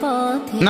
পথে